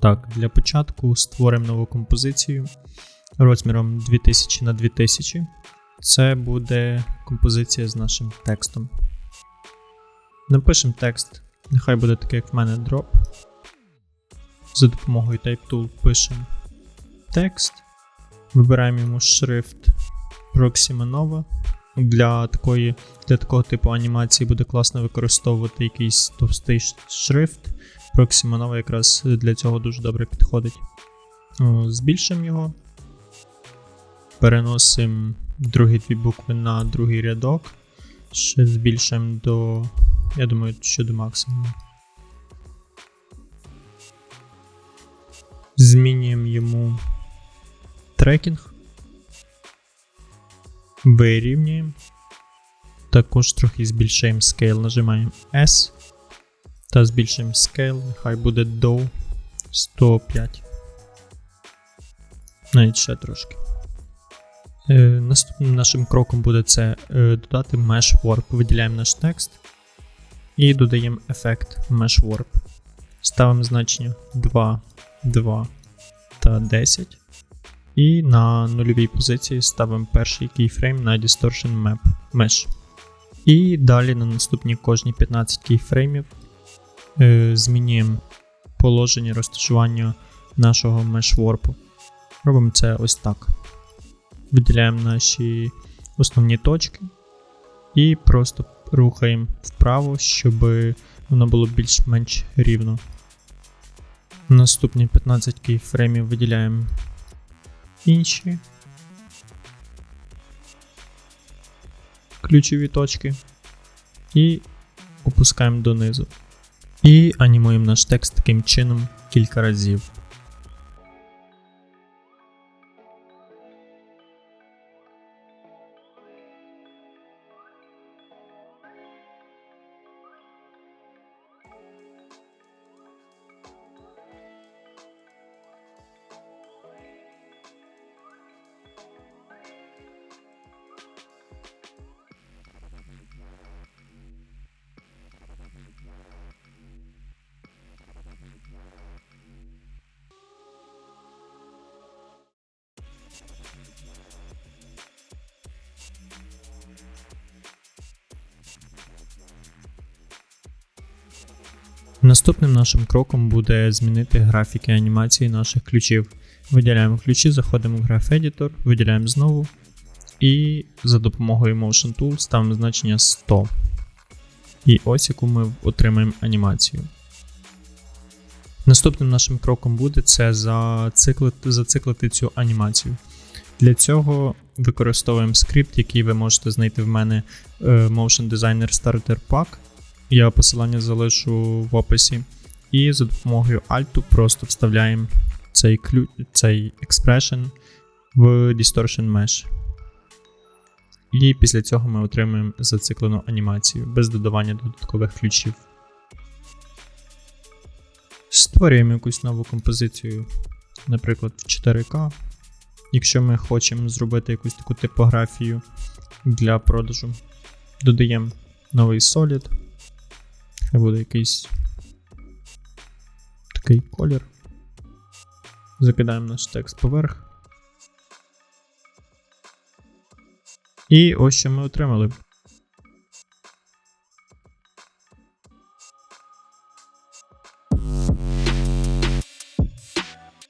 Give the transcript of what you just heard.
Так, для початку створимо нову композицію розміром 2000 на 2000. Це буде композиція з нашим текстом. Напишемо текст, нехай буде такий, як в мене drop. За допомогою TypeTool пишемо текст. Вибираємо йому шрифт Proxima Nova. Для, такої, для такого типу анімації буде класно використовувати якийсь товстий шрифт. Nova якраз для цього дуже добре підходить. Збільшимо його. Переносимо другі дві букви на другий рядок. Ще збільшимо до. Я думаю, що до максимуму. Змінюємо йому трекінг. Вирівнюємо. Також трохи збільшуємо scale, нажимаємо S. Та збільшуємо scale, нехай буде до 105. Навіть ще трошки. Е, наступним нашим кроком буде це е, додати Mesh Warp. Виділяємо наш текст і додаємо ефект Mesh Warp. Ставимо значення 2, 2 та 10. І на нульовій позиції ставимо перший кейфрейм на Distortion Map Mesh. І далі на наступні кожні 15 кейфреймів змінюємо положення розташування нашого Warp. Робимо це ось так. Виділяємо наші основні точки і просто рухаємо вправо, щоб воно було більш-менш рівно. Наступні 15 кейфреймів виділяємо інші ключові точки і опускаємо донизу. І анімуємо наш текст таким чином кілька разів. Наступним нашим кроком буде змінити графіки анімації наших ключів. Виділяємо ключі, заходимо в Graph Editor, виділяємо знову. І за допомогою Motion Tool ставимо значення 100. І ось яку ми отримаємо анімацію. Наступним нашим кроком буде це зациклити, зациклити цю анімацію. Для цього використовуємо скрипт, який ви можете знайти в мене е, Motion Designer Starter Pack. Я посилання залишу в описі. І за допомогою Alt просто вставляємо цей, клю... цей expression в Distortion Mesh. І після цього ми отримуємо зациклену анімацію без додавання додаткових ключів. Створюємо якусь нову композицію, наприклад, в 4К. Якщо ми хочемо зробити якусь таку типографію для продажу, додаємо новий Solid. Хай буде якийсь такий колір. Закидаємо наш текст поверх. І ось що ми отримали.